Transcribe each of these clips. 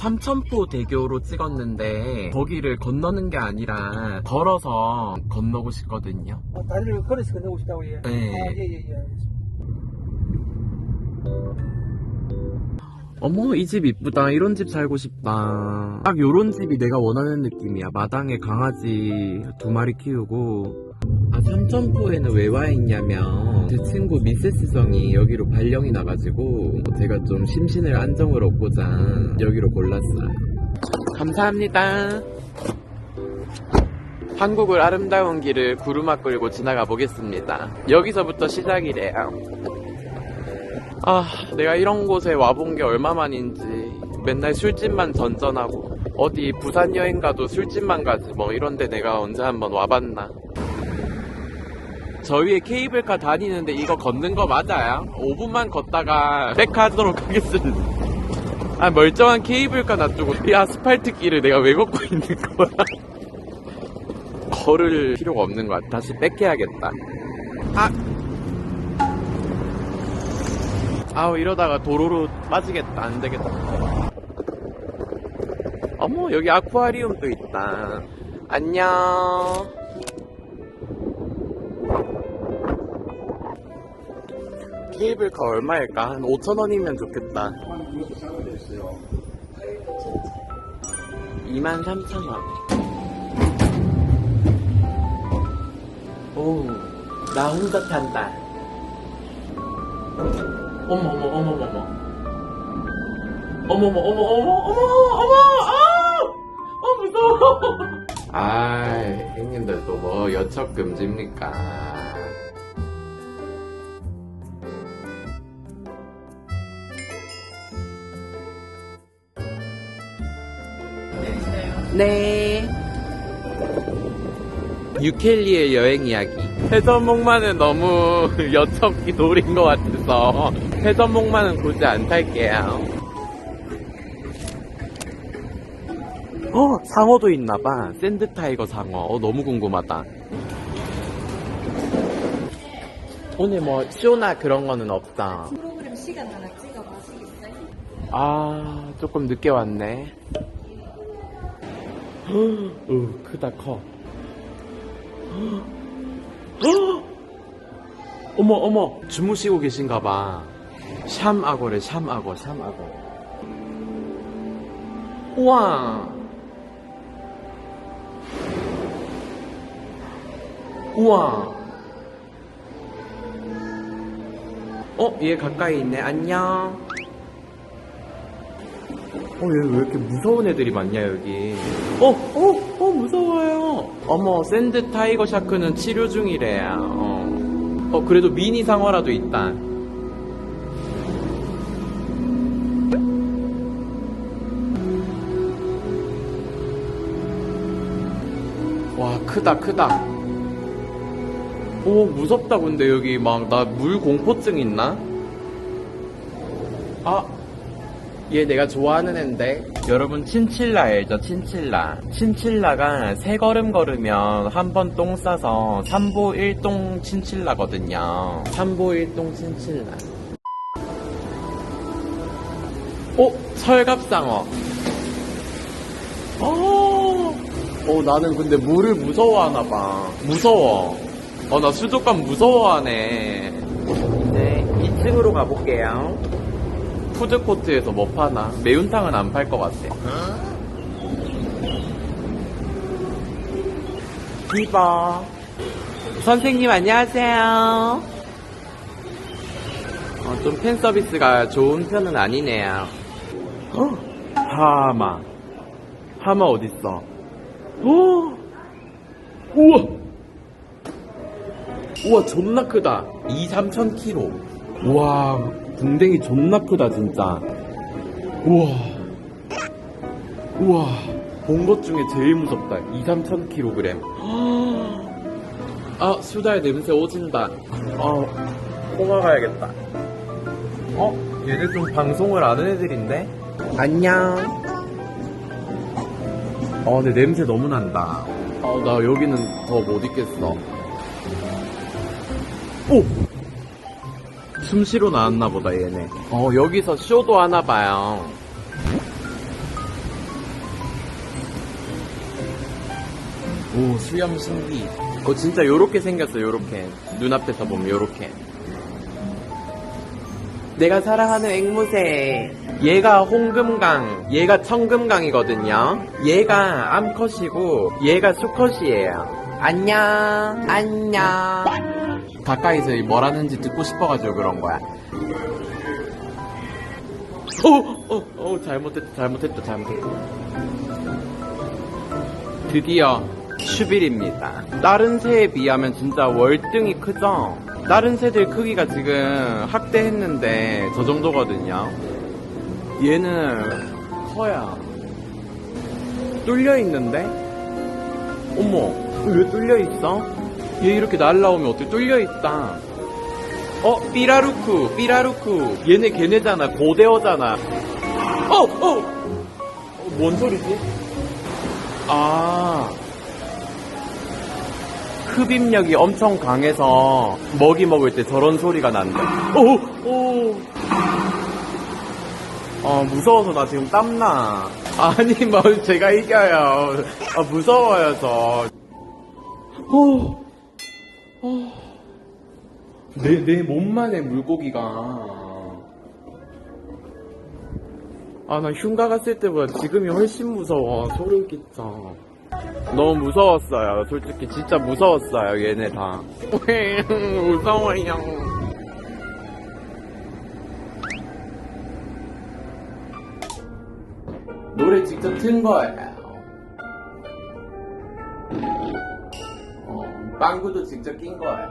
삼천포 대교로 찍었는데 거기를 건너는 게 아니라 걸어서 건너고 싶거든요. 어, 다리를 걸어서 건너고 싶다고 예. 네. 아, 예, 예, 예. 어머 이 집 이쁘다. 이런 집 살고 싶다. 딱 요런 집이 내가 원하는 느낌이야. 마당에 강아지 두 마리 키우고. 아 삼천포에는 왜 와 있냐면 제 친구 미세스성이 여기로 발령이 나가지고 제가 좀 심신을 안정을 얻고자 여기로 골랐어요. 감사합니다. 한국을 아름다운 길을 구루마 끌고 지나가 보겠습니다. 여기서부터 시작이래요 아, 내가 이런 곳에 와본 게 얼마만인지. 맨날 술집만 전전하고. 어디 부산 여행 가도 술집만 가지. 뭐 이런데 내가 언제 한번 와봤나. 저 위에 케이블카 다니는데 이거 걷는 거 맞아요? 5분만 걷다가 백하도록 하겠습니다. 아, 멀쩡한 케이블카 놔두고 이 아스팔트 길을 내가 왜 걷고 있는 거야? 걸을 필요가 없는 것 같아. 다시 뺏겨야겠다. 아! 아우 이러다가 도로로 빠지겠다. 안 되겠다. 어머 여기 아쿠아리움도 있다. 안녕. 케이블카 얼마일까? 한 5천원이면 좋겠다. 2만 3천원. 오나 혼자 탄다 어머 어머 어머 어머 어머. 어머 어머 어머 어머 어머 아어 무서워. 아 형님들 또 뭐 여척 금지입니까? 네. 유켈리의 여행 이야기. 해전목마는 너무 여척이 돌인 것 같아서 해전목마는 굳이 안 탈게요. 어, 상어도 있나봐. 샌드타이거 상어. 어, 너무 궁금하다. 오늘 뭐, 쇼나 그런 거는 없다. 프로그램 시간 하나 찍어 보시겠어요? 아, 조금 늦게 왔네. 으, 크다, 커. 어머, 어머, 주무시고 계신가 봐. 샴악어래, 샴악어, 샴악어. 우와. 우와. 어, 얘 가까이 있네. 안녕. 어, 얘왜 이렇게 무서운 애들이 많냐, 여기. 어, 어, 어, 무서워요. 어머, 샌드 타이거 샤크는 치료 중이래요. 어. 어, 그래도 미니 상어라도 있다. 크다, 크다. 오, 무섭다, 근데 여기 막, 나 물 공포증 있나? 아, 얘 내가 좋아하는 앤데 여러분 친칠라 알죠 친칠라 친칠라가 세 걸음 걸으면 한 번 똥 싸서 삼보 일동 친칠라거든요 삼보 일동 친칠라 어? 철갑상어 어, 어 나는 근데 물을 무서워하나 봐 무서워 어 나 수족관 무서워하네 네 2층으로 가볼게요 푸드코트에서 뭐 파나? 매운탕은 안 팔 것 같아. 비버. 선생님 안녕하세요. 어, 좀팬 서비스가 좋은 편은 아니네요. 어? 하마. 하마 어딨어? 어? 우와! 우와, 존나 크다. 2, 3천 킬로. 우와, 궁뎅이 존나 크다 진짜 우와 우와 본 것 중에 제일 무섭다 2, 3천 킬로그램 아 수달 냄새 오진다 어 코마 가야겠다 어? 얘네 좀 방송을 아는 애들인데? 안녕 어 근데 냄새 너무 난다. 어 나 여기는 더 못 있겠어. 오! 숨쉬러 나왔나 보다 얘네. 어 여기서 쇼도 하나 봐요. 오 수염 신기. 어 진짜 요렇게 생겼어 요렇게. 눈앞에서 보면 요렇게 내가 사랑하는 앵무새 얘가 홍금강 얘가 청금강이거든요 얘가 암컷이고 얘가 수컷이에요 안녕 안녕 가까이서 뭐라는지 듣고 싶어가지고 그런 거야 어, 어, 어, 잘못했다, 잘못했다, 잘못했다. 드디어 슈빌입니다. 다른 새에 비하면 진짜 월등히 크죠? 다른 새들 크기가 지금 학대했는데 저 정도거든요. 얘는 커야 뚫려 있는데? 어머, 왜 뚫려 있어? 얘 이렇게 날라오면 어떻게 뚫려 있다. 어, 삐라루쿠, 삐라루쿠. 얘네 걔네잖아, 고대어잖아. 어, 어! 어, 뭔 소리지? 아. 흡입력이 엄청 강해서 먹이 먹을 때 저런 소리가 난다. 오, 오. 어, 무서워서 나 지금 땀나. 아니, 뭐, 제가 이겨요. 아, 무서워요, 저. 오. 오. 내, 내 몸만의 물고기가. 아, 나 흉가 갔을 때보다 지금이 훨씬 무서워. 소름 끼쳐. 너무 무서웠어요. 솔직히 진짜 무서웠어요. 얘네 다. 무서워요. 노래 직접 튼 거예요. 어, 빵구도 직접 낀 거예요.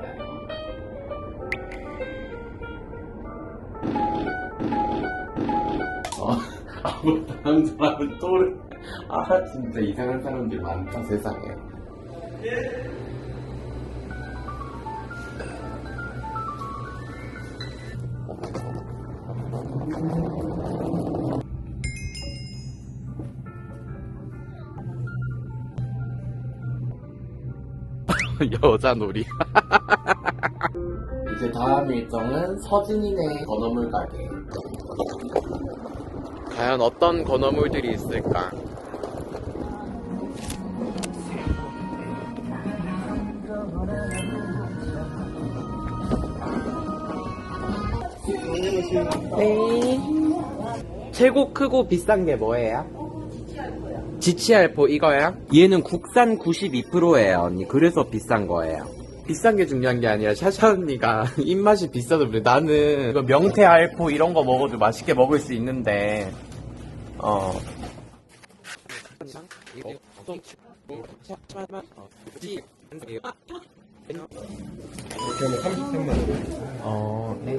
어, 아무것도 한 사람은 또를, 아, 진짜 이상한 사람들 많다, 세상에. 여자 놀이. 이제 다음 일정은 서진이네 건어물 가게. 과연 어떤 건어물들이 있을까? 네. 최고 크고 비싼 게 뭐예요? 지치알포 이거야? 얘는 국산 92%예요 언니 그래서 비싼 거예요 비싼 게 중요한 게 아니라 샤샤 언니가 입맛이 비싸서 그래 나는 이거 명태 알포 이런 거 먹어도 맛있게 먹을 수 있는데 어 그러면 33만 원. 어, 네.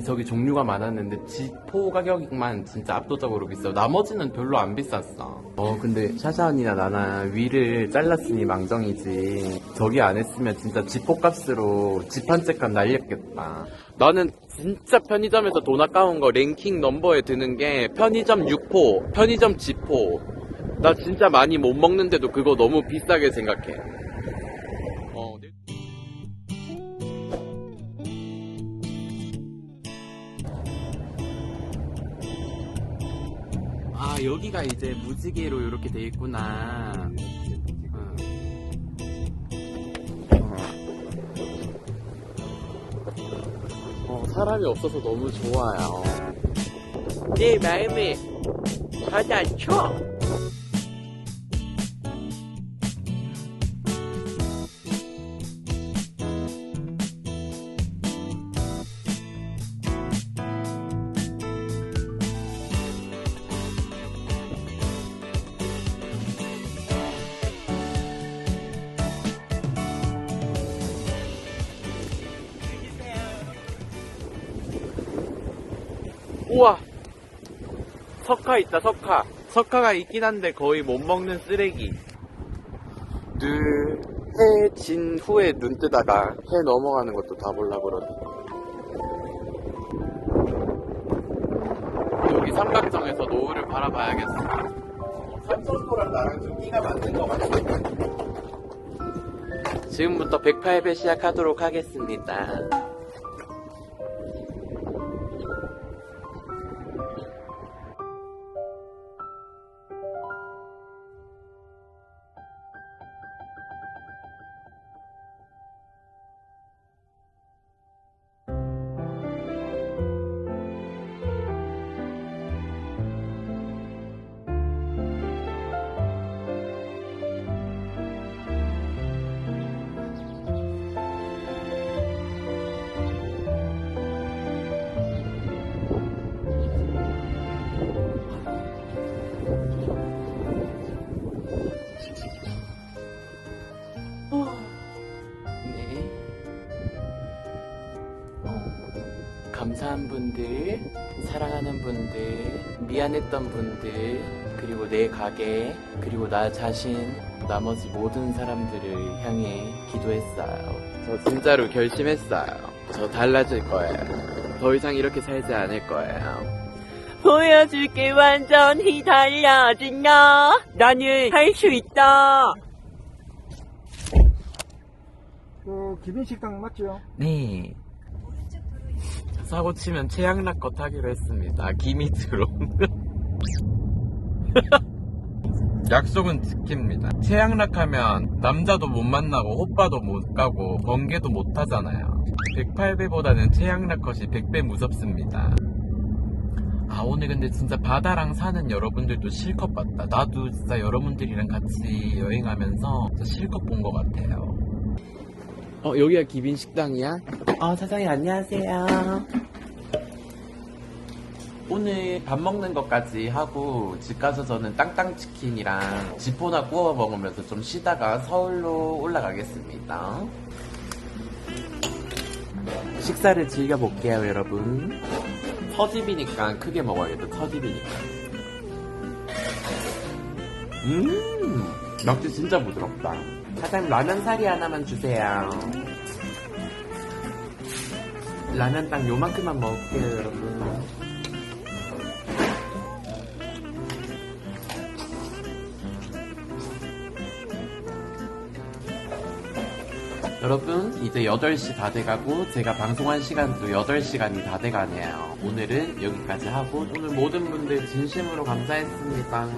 저기 종류가 많았는데 지포 가격만 진짜 압도적으로 비싸. 나머지는 별로 안 비쌌어. 어 근데 샤샤 언니나 나나 위를 잘랐으니 망정이지. 저기 안 했으면 진짜 지포 값으로 집 한 채값 날렸겠다. 나는 진짜 편의점에서 돈 아까운 거 랭킹 넘버에 드는 게 편의점 6포, 편의점 지포. 나 진짜 많이 못 먹는데도 그거 너무 비싸게 생각해. 여기가 이제 무지개로 이렇게 돼 있구나. 어. 어, 사람이 없어서 너무 좋아요. 내 마음에 가다쳐. 우와! 석화 있다, 석화. 석화가 있긴 한데 거의 못 먹는 쓰레기. 늘, 해 진 후에 눈 뜨다가 해 넘어가는 것도 다 볼라 그러네. 여기 삼각정에서 노을을 바라봐야겠어. 삼천포랑 나랑 좀 끼가 맞는 것 같아. 지금부터 108배 시작하도록 하겠습니다. 감사한 분들, 사랑하는 분들, 미안했던 분들, 그리고 내 가게, 그리고 나 자신, 나머지 모든 사람들을 향해 기도했어요. 저 진짜로 결심했어요. 저 달라질 거예요. 더 이상 이렇게 살지 않을 거예요. 보여줄게 완전히 달라진 나. 나는 할 수 있다. 그 기빈 식당 맞죠? 네. 사고 치면 최양락 거 타기로 했습니다. 기미트로. 약속은 지킵니다. 최양락 하면 남자도 못 만나고 오빠도 못 가고 번개도 못 하잖아요. 108배보다는 최양락 것이 100배 무섭습니다. 아 오늘 근데 진짜 바다랑 사는 여러분들도 실컷 봤다. 나도 진짜 여러분들이랑 같이 여행하면서 실컷 본 것 같아요. 어, 여기가 기빈 식당이야? 어, 사장님 안녕하세요. 오늘 밥 먹는 것까지 하고 집 가서 저는 땅땅치킨이랑 지포나 구워 먹으면서 좀 쉬다가 서울로 올라가겠습니다. 식사를 즐겨볼게요, 여러분. 처집이니까 크게 먹어야겠다, 처집이니까. 음, 낙지 진짜 부드럽다. 사장님 라면 사리 하나만 주세요. 라면 딱 요만큼만 먹을게요, 여러분. 여러분, 이제 8시 다 돼가고, 제가 방송한 시간도 8시간이 다 돼가네요. 오늘은 여기까지 하고, 오늘 모든 분들 진심으로 감사했습니다.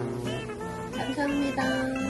감사합니다.